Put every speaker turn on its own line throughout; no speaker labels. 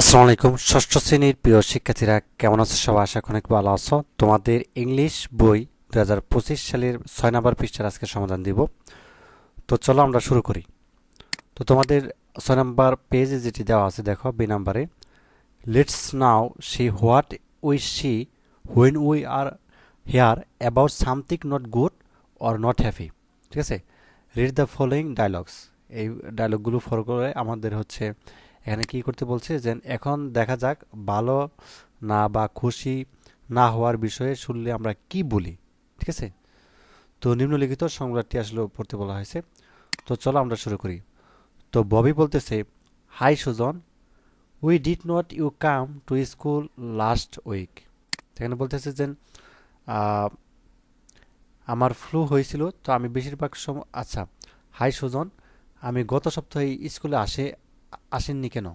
আসসালামু আলাইকুম ষষ্ঠ শ্রেণির প্রিয় শিক্ষার্থীরা, কেমন আছো সবাই? আশা অনেক ভালো আছো। তোমাদের ইংলিশ বই দু হাজার পঁচিশ সালের ছয় নম্বর পৃষ্ঠার আজকে সমাধান দিব। তো চলো আমরা শুরু করি। তো তোমাদের ছয় নম্বর পেজে যেটি দেওয়া আছে, দেখো, বি নাম্বারে। Let's now see what we see when we are hear about something not good or not happy ঠিক আছে? রিড দ্য ফলোয়িং ডায়লগস এই ডায়লগগুলো ফলো করে আমাদের হচ্ছে এখানে কি করতে বলছে? যে এখন দেখা যাক ভালো না বা খুশি না হওয়ার বিষয়ে শুনলে আমরা কি বলি, ঠিক আছে? তো নিম্নলিখিত সংবাদটি আসলে পড়তে বলা হয়েছে। তো চলো আমরা শুরু করি। তো ববি বলতেছে, hi Sujan we did not you come to school last week এখানে বলতেছে যে আমার ফ্লু হয়েছিল, তো আমি বেশিরভাগ সময় আচ্ছা হাই সুজন, আমি গত সপ্তাহে স্কুলে আসে আসেননি কেন?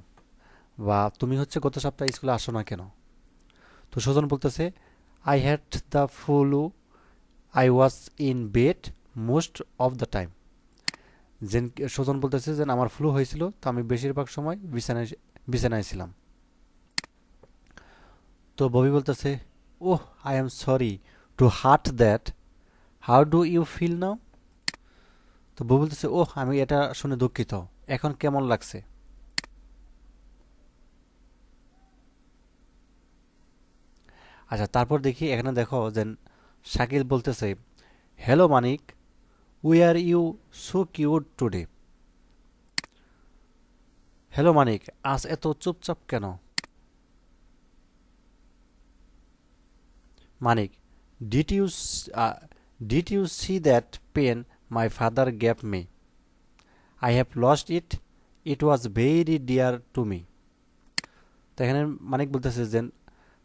বা তুমি হচ্ছে গত সপ্তাহে স্কুলে আসো না কেন? তো সুজন বলতেছে I had the flu I was in bed most of the time যেন সুজন বলতেছে যে আমার ফ্লু হয়েছিল, তো আমি বেশিরভাগ সময় বিছানায় বিছানায় ছিলাম। তো ববি বলতেছে, ওহ I am sorry to hurt that how do you feel now তো বউ বলতেছে, ওহ, আমি এটা শুনে দুঃখিত। এখন কেমন লাগছে? আচ্ছা তারপর দেখি এখানে দেখো যে শাকিল বলতেছে hello Manik we are you so cute today hello Manik, আজ এত চুপচাপ কেন? Manik did you did you see that pen my father gave me I have lost it it was very dear to me তো এখানে মানিক বলতেছে যে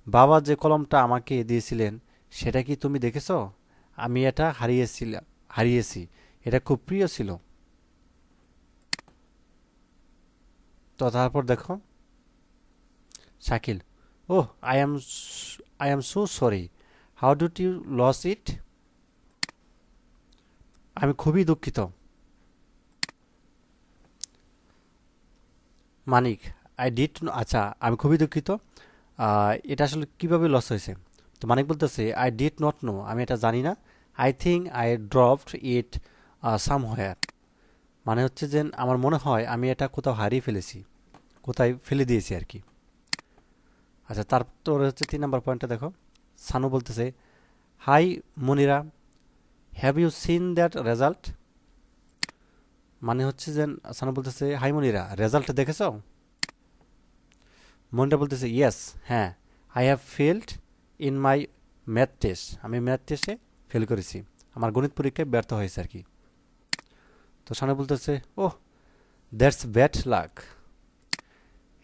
বাবা যে কলমটা আমাকে দিয়েছিলেন, সেটা কি তুমি দেখেছ? আমি এটা হারিয়েছিলাম হারিয়েছি। এটা খুব প্রিয় ছিল। তো তারপর দেখো। Shakil oh I am I am so sorry how do you lose it আমি খুবই দুঃখিত। মানিক আই ডিড আচ্ছা আমি খুবই দুঃখিত। এটা আসলে কীভাবে লস হয়েছে? তো মানিক বলতেছে আই ডিড নট নো আমি এটা জানি না। I think I dropped it somewhere মানে হচ্ছে যে আমার মনে হয় আমি এটা কোথাও হারিয়ে ফেলেছি, কোথায় ফেলে দিয়েছি আর কি। আচ্ছা তারপর হচ্ছে তিন নম্বর পয়েন্টটা দেখো। সানু বলতেছে hi Monira have you seen that result মানে হচ্ছে যে সানু বলতেছে হাই মনিরা রেজাল্ট দেখেছ? মনিরা বলতেছে ইয়েস হ্যাঁ I have failed in my math test আমি ম্যাথ টেস্টে ফেল করেছি। আমার গণিত পরীক্ষায় ব্যর্থ হয়েছে আর কি। তো সানু বলতেছে ওহ দ্যাটস ব্যাড লাক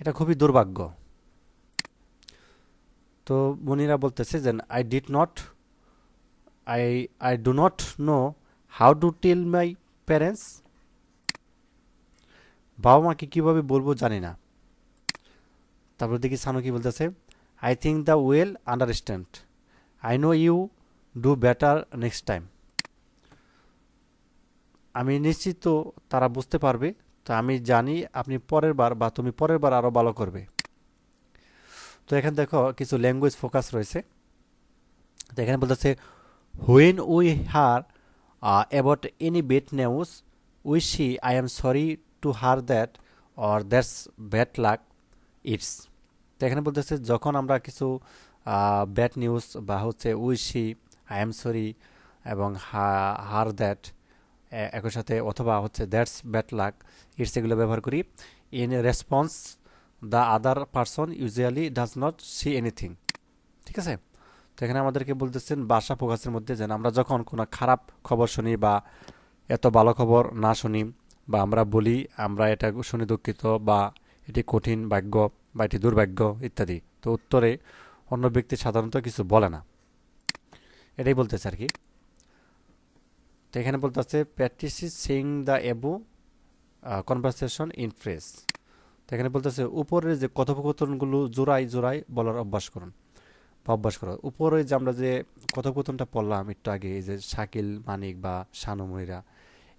এটা খুবই দুর্ভাগ্য। তো মনিরা বলতেছে যে I did not I I do not know how to tell my parents বাবা মাকে কীভাবে বলব জানি না। তারপর দেখি সানু কি বলতেছে I think they will understand I know you do better next time আমি নিশ্চিত তারা বুঝতে পারবে, তো আমি জানি আপনি পরের বার বা তুমি পরের বার আরও ভালো করবে। তো এখানে দেখো কিছু ল্যাঙ্গুয়েজ ফোকাস রয়েছে। তো এখানে বলতেছে when we hear about any bad news we say I am sorry to hear that or that's bad luck it's তো এখানে বলতেছে, যখন আমরা কিছু ব্যাড নিউজ বা হচ্ছে we say I am sorry এবং হার দ্যাট একই সাথে অথবা হচ্ছে দ্যাটস ব্যাড লাক ইটস এগুলো ব্যবহার করি in response the other person usually does not say anything ঠিক আছে? তো এখানে আমাদেরকে বলতেছেন, বাসা প্রকাশের মধ্যে যেন আমরা যখন কোনো খারাপ খবর শুনি বা এত ভালো খবর না শুনি বা আমরা বলি, আমরা এটা শুনে দুঃখিত বা এটি কঠিন ভাগ্য বা এটি দুর্ভাগ্য ইত্যাদি। তো উত্তরে অন্য ব্যক্তি সাধারণত কিছু বলে না। এটাই বলতেছে আর কি। তো এখানে বলতেছে practise using the above conversation in phrase তো এখানে বলতেছে উপরের যে কথোপকথনগুলো জোড়াই জোড়াই বলার অভ্যাস করুন বা অভ্যাস করো। উপরে যে আমরা যে কথোপকথনটা পড়লাম একটু আগে, এই যে শাকিল, মানিক বা শানু মহিরা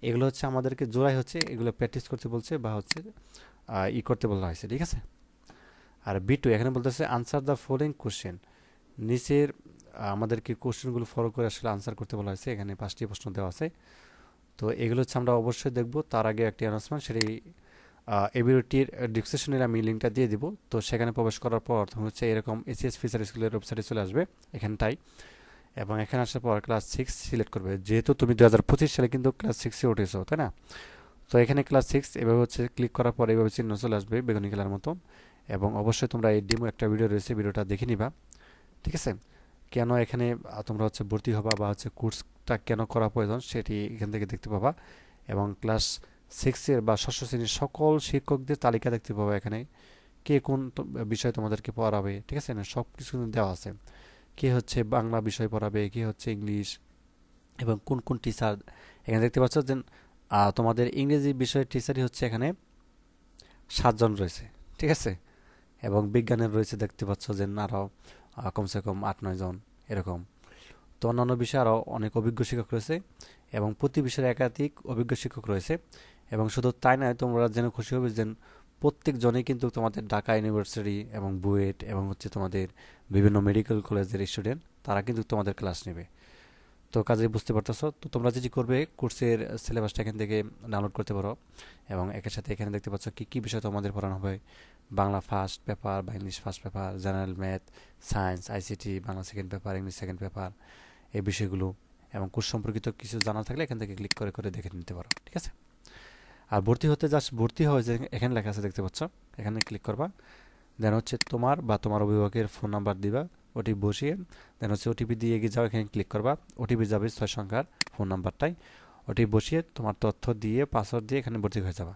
এগুলো হচ্ছে আমাদেরকে জোড়াই হচ্ছে, এগুলো প্র্যাকটিস করতে বলছে বা হচ্ছে ই করতে বলা হয়েছে, ঠিক আছে? আর বি টু এখানে বলতেছে আনসার দ্য ফলোয়িং কোশ্চেন নিচের আমাদেরকে কোশ্চেনগুলো ফলো করে আসলে আনসার করতে বলা হয়েছে, এখানে পাঁচটি প্রশ্ন দেওয়া আছে। তো এগুলো হচ্ছে আমরা অবশ্যই দেখব, তার আগে একটি অ্যানাউন্সমেন্ট সেটি এই ভিডিওটির ডিসক্রিপশনের আমি লিঙ্কটা দিয়ে দিব। তো সেখানে প্রবেশ করার পর হচ্ছে এরকম এসিএস ফিচার স্কুলের ওয়েবসাইটে চলে আসবে এখানটাই এবং এখানে আসার পর ক্লাস সিক্স সিলেক্ট করবে। যেহেতু তুমি দু হাজার পঁচিশ সালে কিন্তু ক্লাস সিক্সে উঠেছো, তাই না? তো এখানে ক্লাস সিক্স এভাবে হচ্ছে ক্লিক করার পর এইভাবে চিহ্ন চলে আসবে বেগুনি খেলার মতো। এবং অবশ্যই তোমরা এই ডিমো একটা ভিডিও রয়েছে ভিডিওটা দেখে নিবা। ঠিক আছে? কেন এখানে তোমরা হচ্ছে ভর্তি হবা বা হচ্ছে কোর্সটা কেন করা প্রয়োজন সেটি এখান থেকে দেখতে পাবা। এবং ক্লাস সিক্সের বা ষষ্ঠ শ্রেণির সকল শিক্ষকদের তালিকা দেখতে পাবা এখানে। কে কোন বিষয় তোমাদেরকে পড়াবে, ঠিক আছে? না সব কিছু দেওয়া আছে। কে হচ্ছে বাংলা বিষয় পড়াবে, কে হচ্ছে ইংলিশ, এবং কোন কোন টিচার এখানে দেখতে পাচ্ছ যে তোমাদের ইংরেজি বিষয়ের টিচারই হচ্ছে এখানে সাতজন রয়েছে, ঠিক আছে? এবং বিজ্ঞানের রয়েছে, দেখতে পাচ্ছ যে আরও কমসে কম আট, নয় জন, এরকম। তো অন্যান্য বিষয়ে আরও অনেক অভিজ্ঞ শিক্ষক রয়েছে এবং প্রতি বিষয়ের একাধিক অভিজ্ঞ শিক্ষক রয়েছে। এবং শুধু তাই নয়, তোমরা যেন খুশি হবে যে প্রত্যেকজনেই কিন্তু তোমাদের ঢাকা ইউনিভার্সিটি এবং বুয়েট এবং হচ্ছে তোমাদের বিভিন্ন মেডিকেল কলেজের স্টুডেন্ট তারা কিন্তু তোমাদের ক্লাস নেবে। তো কাজে বুঝতে পারতেছো। তো তোমরা যেটি করবে, কোর্সের সিলেবাসটা এখান থেকে ডাউনলোড করতে পারো এবং একের সাথে এখানে দেখতে পাচ্ছ কী কী বিষয় তোমাদের পড়ানো হবে। বাংলা ফার্স্ট পেপার বা English first paper general math science ICT Bangla second paper English second paper এই বিষয়গুলো এবং কোর্স সম্পর্কিত কিছু জানা থাকলে এখান থেকে ক্লিক করে করে দেখে নিতে পারো, ঠিক আছে? আর ভর্তি হতে জাস্ট ভর্তি হয় যে এখানে লেখা আছে দেখতে পাচ্ছ। এখানে ক্লিক করবা। দেন হচ্ছে তোমার বা তোমার অভিভাবকের ফোন নাম্বার দিবা। ওটিপি বসিয়ে দেন হচ্ছে ওটিপি দিয়ে এগিয়ে যাও, এখানে ক্লিক করবা। ওটিপি যাবে ছয় সংখ্যার ফোন নাম্বারটাই ওটিপি বসিয়ে তোমার তথ্য দিয়ে পাসওয়ার্ড দিয়ে এখানে ভর্তি হয়ে যাবা।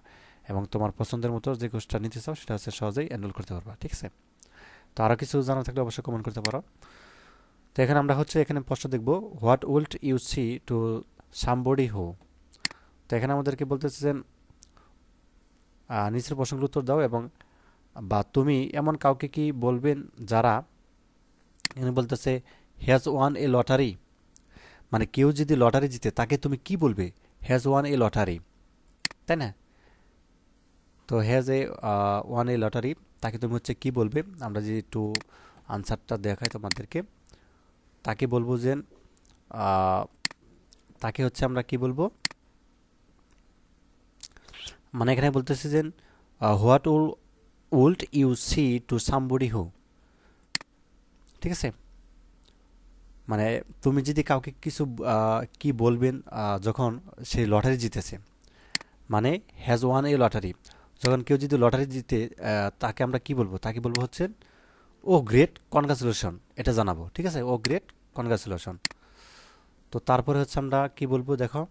এবং তোমার পছন্দের মতো যে কোর্সটা নিতে চাও, সেটা হচ্ছে সহজেই এনরোল করতে পারবা, ঠিক আছে? তো আরও কিছু জানা থাকলে অবশ্যই কমেন্ট করতে পারো। তো এখানে আমরা হচ্ছে এখানে প্রশ্ন দেখব what would you say to somebody who তো এখানে আমাদেরকে বলতেছে যে নিচের প্রশ্নগুলো উত্তর দাও এবং, বা তুমি এমন কাউকে কি বলবেন যারা এখানে বলতেছে হ্যাজ ওয়ান এ লটারি মানে কেউ যদি লটারি জিতে, তাকে তুমি কি বলবে? হ্যাজ ওয়ান এ লটারি তাই না? তো has a won a lottery তাকে তুমি হচ্ছে কি বলবে? আমরা যদি একটু আনসারটা দেখাই তোমাদেরকে। তাকে বলব যে তাকে হচ্ছে আমরা কি বলব? মানে এখানে বলতেছে যে what would would you say to somebody who ঠিক আছে? মানে তুমি যদি কাউকে কিছু কি বলবেন যখন সে লটারি জিতেছে মানে হ্যাজ ওয়ান এ লটারি যখন কেউ যদি লটারি জিতে তাকে আমরা কি বলব? তাকে বলব হচ্ছে, ও গ্রেট কনগ্রাচুলেশন এটা জানাব, ঠিক আছে? ও গ্রেট কনগ্রাচুলেশন তো তারপরে হচ্ছে আমরা কি বলব, দেখো?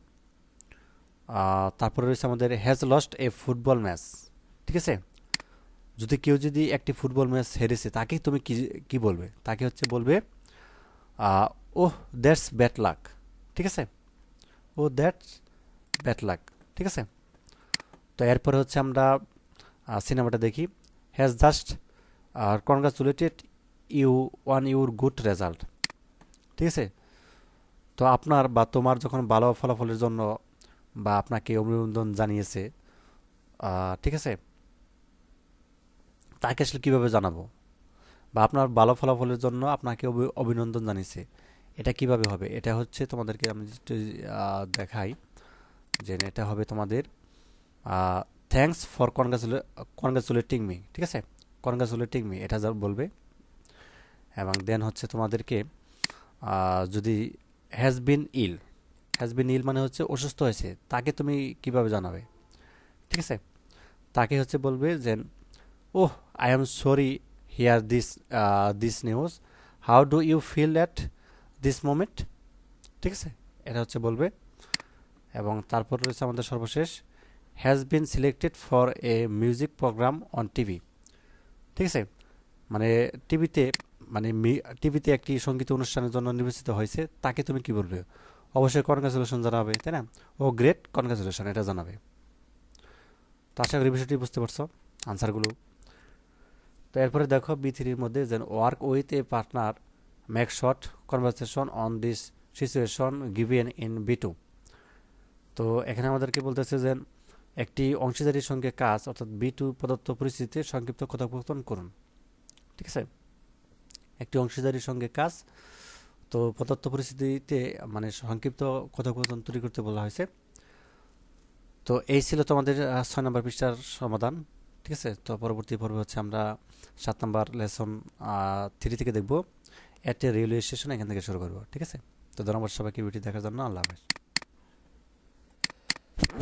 তারপরে রয়েছে আমাদের has lost a football match ঠিক আছে? যদি কেউ যদি একটি ফুটবল ম্যাচ হেরেছে, তাকে তুমি কি, কী বলবে? তাকে হচ্ছে বলবে ও দ্যাটস ব্যাট লাক। ঠিক আছে? Oh that's bad luck. ঠিক আছে? তো এরপরে হচ্ছে আমরা সিনেমাটা দেখি। Has just are congratulated you, on your good result. ঠিক আছে? তো আপনার বা তোমার যখন ভালো ফলাফলের জন্য বা আপনাকে অভিনন্দন জানিয়েছে ঠিক আছে? তাকে আসলে কীভাবে জানাব? বা আপনার ভালো ফলাফলের জন্য আপনাকে অভিনন্দন জানিয়েছে এটা কীভাবে হবে? এটা হচ্ছে তোমাদেরকে আমি দেখাই। যে এটা হবে তোমাদের thanks for congratula congratulating me ঠিক আছে? কনগ্রাচুলেটিং মি এটা যা বলবে। এবং দেন হচ্ছে তোমাদেরকে যদি has been ill has been ইল মানে হচ্ছে অসুস্থ হয়েছে, তাকে তুমি কীভাবে জানাবে? ঠিক আছে? তাকে হচ্ছে বলবে যে ওহ I am sorry hear this this news how do you feel at this moment ঠিক আছে? এটা হচ্ছে বলবে। এবং তারপর রয়েছে আমাদের সর্বশেষ। Has been selected for a music programme on TV ঠিক আছে? মানে টিভিতে মানে টিভিতে একটি সংগীত অনুষ্ঠানের জন্য নির্বাচিত হয়েছে। তাকে তুমি কি বলবে? অবশ্যই কনগ্রাচুলেশন জানাবে, তাই না? ও গ্রেট কনগ্রাচুলেশন এটা জানাবে। তো আশা করি বিষয়টি বুঝতে পারছ আনসারগুলো তো এরপরে দেখো বি থ্রির মধ্যে যে work with a partner make short conversation on this situation given in B two তো এখানে আমাদেরকে বলতেছে যে একটি অংশীদারির সঙ্গে কাজ অর্থাৎ বি টু প্রদত্ত পরিস্থিতিতে সংক্ষিপ্ত কথোপকথন করুন। ঠিক আছে? একটি অংশীদারির সঙ্গে কাজ তো প্রদত্ত পরিস্থিতিতে মানে সংক্ষিপ্ত কথোপকথন তৈরি করতে বলা হয়েছে। তো এই ছিল তোমাদের ছয় নম্বর পৃষ্ঠার সমাধান। ঠিক আছে? তো পরবর্তী পর্বে হচ্ছে আমরা সাত নম্বর লেসন থ্রি থেকে দেখব। এতে রেলওয়ে স্টেশন এখান থেকে শুরু করব, ঠিক আছে? তো ধন্যবাদ সবাইকে ভিডিও দেখার জন্য। আল্লাহ হাফেজ।